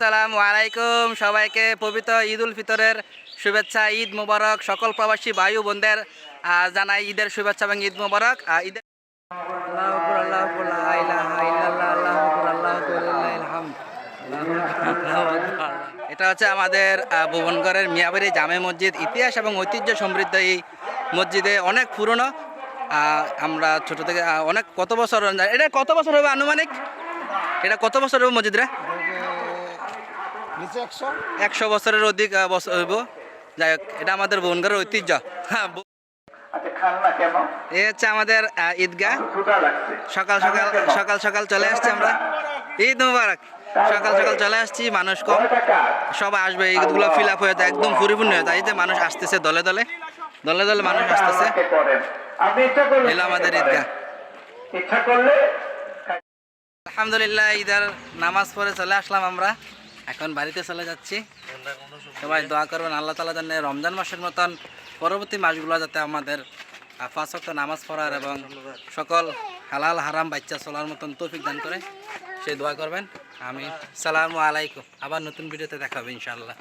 আসসালামু আলাইকুম। সবাইকে পবিত্র ঈদ উল ফিতরের শুভেচ্ছা, ঈদ মোবারক, সকল প্রবাসী বায়ু বোনদের জানাই ঈদের শুভেচ্ছা এবং ঈদ মোবারক। ঈদের। এটা হচ্ছে আমাদের ভুবনগড়ের মিয়াবাড়ি জামে মসজিদ। ইতিহাস এবং ঐতিহ্য সমৃদ্ধ এই মসজিদে অনেক পুরনো। আমরা ছোট থেকে অনেক কত বছর, এটা কত বছর হবে আনুমানিক? এটা কত বছর হবে মসজিদ রে? নিচে একশো? একশো বছরের অধিক বছর হইব। যাই হোক এটা আমাদের বনগড়ের ঐতিহ্য। হ্যাঁ, ব- আচ্ছা খান না কেন? এই হচ্ছে আমাদের ঈদগাহ। সকাল সকাল সকাল সকাল চলে আসছি আমরা। ঈদ মুবারক। সকাল সকাল চলে আসছি মানুষ কম। সবাই আসবে ঈদগুলো ফিল আপ হয়ে যায় একদম পরিপূর্ণ হয়ে যায়। এই যে মানুষ আসতেছে দলে দলে। দলে দলে মানুষ আসতেছে। এলো আমাদের ঈদগাহ। আলহামদুলিল্লাহ ঈদের নামাজ পড়ে চলে আসলাম আমরা। এখন বাড়িতে চলে যাচ্ছি। সবাই দোয়া করবেন, আল্লাহ তালা জানে রমজান মাসের মতন পরবর্তী মাসগুলো যাতে আমাদের পাঁচ ওয়াক্ত নামাজ পড়ার এবং সকল হালাল হারাম বাচ্চা চলার মতন তৌফিক দান করে, সেই দোয়া করবেন। আমি সালামু আলাইকুম। আবার নতুন ভিডিওতে দেখা হবে ইনশাআল্লাহ।